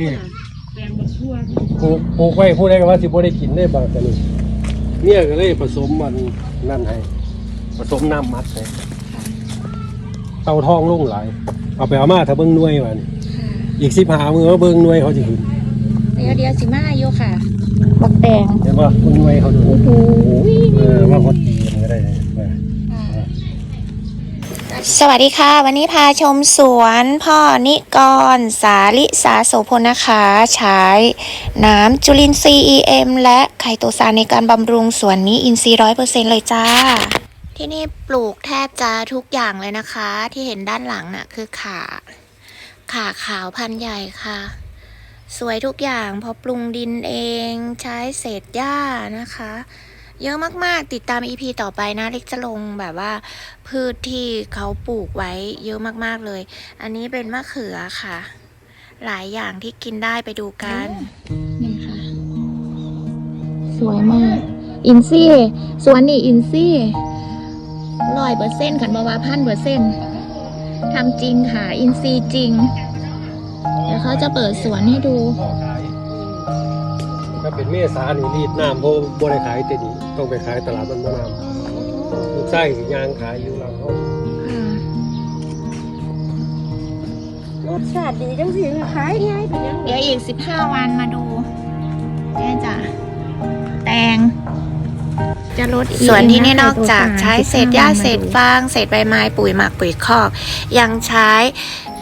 นี่แปลงบักทั่วปลูกปลูกไว้ผู้ใดก็ว่าสิบ่ได้กินได้บางแต่นี่เนี่ยก็เลยผสมมันนั่นให้ผสมน้ำมัดให้เต่าทองลงหลาย เอาไปเอามาถ้าเบิ่งหน่วยว่านี่อีกสิบหามือว่าเบิ่งหน่วยเขาจะขึ้นเดี๋ยวเดี๋ยวสิมาอยู่ค่ะบักแดงเห็นว่าคุณหน่วยเขาดูโอ้โหเออว่าเขาตีมันก็ได้เออ สวัสดีค่ะ วันนี้พาชมสวนพ่อนิกร สาลิสาโสพลนะคะ ใช้น้ำจุลินทรีย์ EM และไข่โตซานในการบำรุงสวนนี้อินทรีย์ร้อยเปอร์เซ็นเลยจ้า ที่นี่ปลูกแทบจะทุกอย่างเลยนะคะ ที่เห็นด้านหลังน่ะคือขาขาขาวพันธุ์ใหญ่ค่ะ สวยทุกอย่างพอปรุงดินเอง ใช้เศษหญ้านะคะ เยอะมากๆ ติดตาม EP ต่อไปนะ เล็กจะลงแบบว่า พืชที่เขาปลูกไว้เยอะมากๆเลย อันนี้เป็นมะเขือค่ะ หลายอย่างที่กินได้ไปดูกัน นี่ค่ะ สวยมาก อินซี่สวนนี่อินซี่ร้อยเปอร์เซ็นต์ขันบาวาพันเปอร์เซ็นต์ทำจริงค่ะ อินซีจริง เดี๋ยวเขาจะเปิดสวนให้ดู ถ้าเป็นเมษานี่รีดน้ำบ่บ่ได้ขายแต่นี่ต้องไปขายตลาดมันบ่น้ำลูกไส้ยางขายอยู่หลังเขารสชาติดีจังสิขายง่ายเป็นยังเดี๋ยวอีก15วันมาดูแม่จ้ะแตง จะลดส่วนที่นี่นอกจากใช้เศษหญ้าเศษฟางเศษใบไม้ปุ๋ยหมักปุ๋ยคอก ยังใช้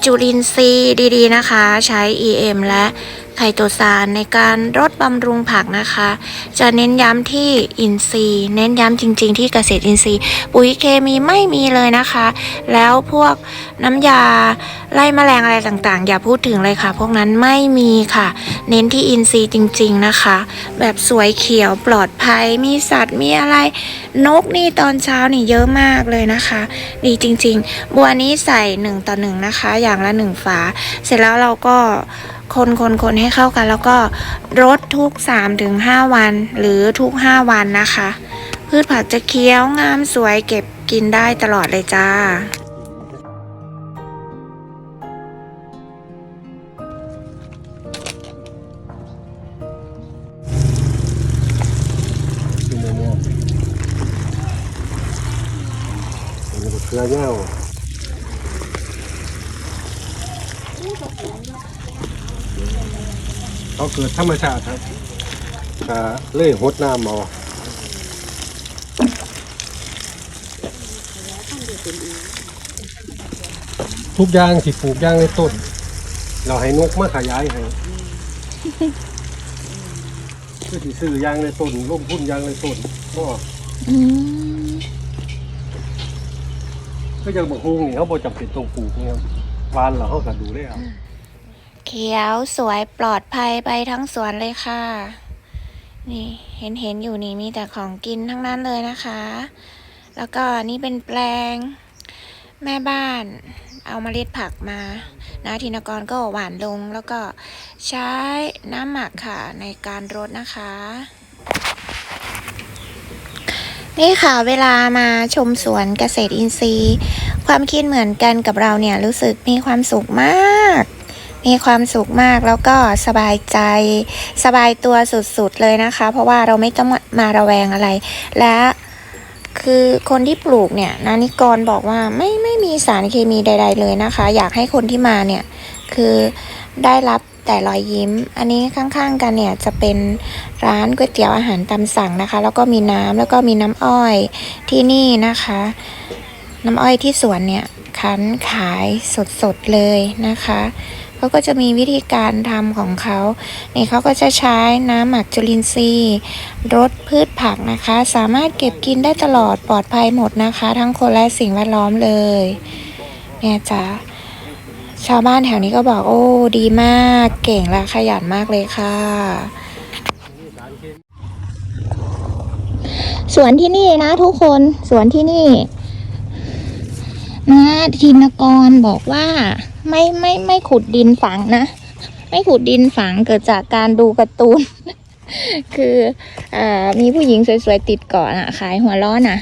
จุลินทรีย์ดีๆนะคะ ใช้ EM และ ไคโตซานในการรดบำรุงผักนะคะ จะเน้นย้ำที่อินทรีย์ เน้นย้ำจริง ๆ ที่เกษตรอินทรีย์ ปุ๋ยเคมีไม่มีเลยนะคะ แล้วพวกน้ำยาไล่แมลงอะไรต่างๆ อย่าพูดถึงเลยค่ะ พวกนั้นไม่มีค่ะ เน้นที่อินทรีย์จริง ๆนะคะ แบบสวยเขียวปลอดภัยมีสัตว์มีอะไร นกนี่ตอนเช้านี่เยอะมากเลยนะคะ ดีจริง ๆ บัวนี้ใส่หนึ่งต่อหนึ่งนะคะ อย่างละหนึ่งฝา เสร็จแล้วเราก็คนคนคนให้เข้ากัน แล้วก็รดทุก 3-5 วัน หรือทุก 5 วันนะคะ พืชผักจะเคี้ยวงามสวยเก็บกินได้ตลอดเลยจ้าเนี่ยเป็นมะเขือเง่า เขาเกิดธรรมชาติครับก็เลยหดน้ำเอาทุกอย่างสิปลูกอย่างในต้น เราให้นกมาขยายให้ก็สิซื้อยางในต้นร่มพุ่นยางในต้นก็ก็ยังบอกฮงนี่เขาบอกจำเป็นต้องปลูกเนี่ยครับวานเราเขาก็ดูได้เอาเขียวสวยปลอดภัยไปทั้งสวนเลยค่ะ นี่เห็นเห็นอยู่นี่มีแต่ของกินทั้งนั้นเลยนะคะ แล้วก็นี่เป็นแปลง แม่บ้าน เอามาเมล็ดผักมานะธินกรก็หวานลง แล้วก็ใช้น้ำหมักค่ะในการรดนะคะ นี่ค่ะเวลามาชมสวนเกษตรอินทรีย์ ความคิดเหมือนกันกับเราเนี่ยรู้สึกมีความสุขมาก มีความสุขมากแล้วก็สบายใจ สบายตัวสุดๆเลยนะคะ เพราะว่าเราไม่ต้องมาระแวงอะไร และคือคนที่ปลูกเนี่ยนานิกรบอกว่าไม่ไม่มีสารเคมีใด ๆ เลยนะคะ อยากให้คนที่มาเนี่ยคือได้รับแต่รอยยิ้ม อันนี้ข้างๆกันเนี่ยจะเป็นร้านก๋วยเตี๋ยวอาหารตามสั่งนะคะ แล้วก็มีน้ำแล้วก็มีน้ำอ้อยที่นี่นะคะ น้ำอ้อยที่สวนเนี่ยคั้นขายสดๆเลยนะคะ เขาก็จะมีวิธีการทำของเขานี่เขาก็จะใช้น้ำหมักจุลินทรีย์รดพืชผักนะคะ สามารถเก็บกินได้ตลอดปลอดภัยหมดนะคะ ทั้งคนและสิ่งแวดล้อมเลยเนี่ยจ้ะชาวบ้านแถวนี้ก็บอกโอ้ดีมากเก่งและขยันมากเลยค่ะสวนที่นี่นะทุกคนสวนที่นี่นะธินกรบอกว่า ไม่ไม่ไม่ขุดดินฝังนะ ไม่ขุดดินฝังเกิดจากการดูการ์ตูน คืออมีผู้หญิงสวยๆติดเกาะน่ะขายหัวล้อน่ะ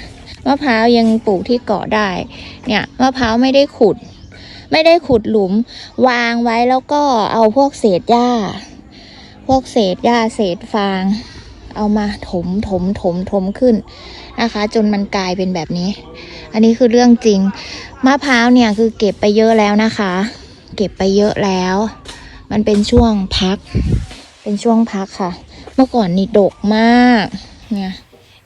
มะพร้าวยังปลูกที่เกาะได้ เนี่ยมะพร้าวไม่ได้ขุด ไม่ได้ขุดหลุม วางไว้แล้วก็เอาพวกเศษหญ้า พวกเศษหญ้าเศษฟาง เอามาถมถมถมถมขึ้นนะคะ จนมันกลายเป็นแบบนี้ อันนี้คือเรื่องจริง มะพร้าวเนี่ยคือเก็บไปเยอะแล้วนะคะ เก็บไปเยอะแล้ว มันเป็นช่วงพัก เป็นช่วงพักค่ะ เมื่อก่อนนี่ดกมากเนี่ย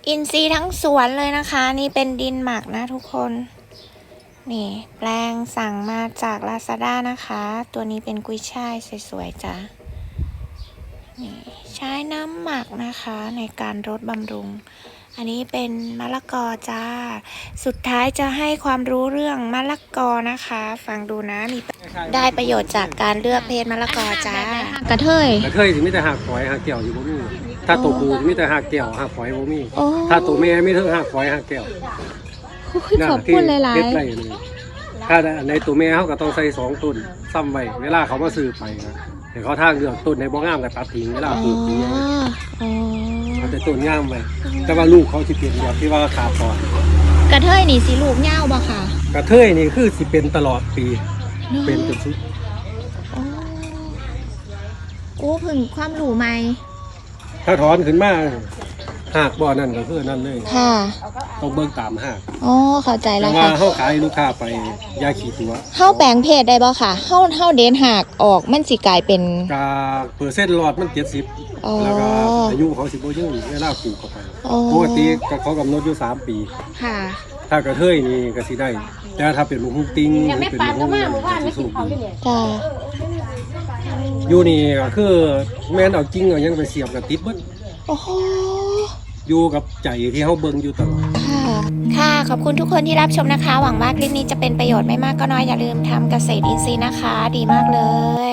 อินซีย์ทั้งสวนเลยนะคะ นี่เป็นดินหมักนะทุกคน นี่แปลงสั่งมาจาก Lazada นะคะ ตัวนี้เป็นกุยช่ายสวยๆจ้ะนี่ใช้น้ำหมักนะคะในการรดบำรุง อันนี้เป็นมะละกอจ้า สุดท้ายจะให้ความรู้เรื่องมะละกอนะคะ ฟังดูนะมีได้ประโยชน์จากการเลือกเพศมะละกอจ้า กระเทยกระเทยสิมีแต่หักฝอยหักแก้วอยู่บ่มีถ้าตัวผู้สิมีแต่หักแก้วหักฝอยบ่มีโอ้ถ้าตัวแม่มีเทั้งหักฝอยหักแก้วขอบคุณหลายเฮ็ดไรเลยถ้าในตัวแม่เขาก็ต้องใส่สองต้นซ้ำไว้เวลาเขามาซื้อไปนะเดี๋ยวเขาทางเลือกต้นในบ่งามก็ตัดทิ้งเวๆลาอ๋อปลูกทิ้งอ๋อ เขาจะต้นงามไว้แต่ว่าลูกเขาสิเป็นแบบที่ว่าขาดตอนกระเทยนี่สีลูกเง่าบ่ค่ะกระเทยนี่คือสิเป็นตลอดปี เป็นจนสุดอ๋อโอ้พึ่งความหลูไหมถ้าถอนขึ้นมา หากบ่อนั่นก็คือนั่นเลย ค่ะต้องเบิ่งตามหากอ๋อเข้าใจแต่แล้วว่าค่ะเฮาขายให้ลูกค้าไปอยาขี้ตัวเข้าแปลงเพศได้บ่ค่ะเข้าเข้าเดนหักออกมันสิกลายเป็น กาเปอร์เซ็นต์รอดมัน70อ๋อแล้วก็อายุเขาสิบ่ยืนเวลาปลูกเข้าไปอ๋อปกติก็เขากำหนดอยู่3ปี ค่ะ ถ้ากระเทยนี่ก็สิได้ แต่ถ้าเป็นลูกหุ้งติงหยังรือไม่เป็นปาลูนกก็หุ้งมาเนี่ยหมู่บ้านสิไม่กิสูนงเขาอยู่เนี่ยจ้า อยู่นี่ก็คือแม่นเอาจริงเอายังไปเสียบกับติดเบิด โอ้โหอยู่กับใจที่เฮาเบิ่งอยู่ตลอด ค่ะค่ะ ขอบคุณทุกคนที่รับชมนะคะ หวังว่าคลิปนี้จะเป็นประโยชน์ไม่มากก็น้อยอย่าลืมทำเกษตรอินทรีย์นะคะ ดีมากเลย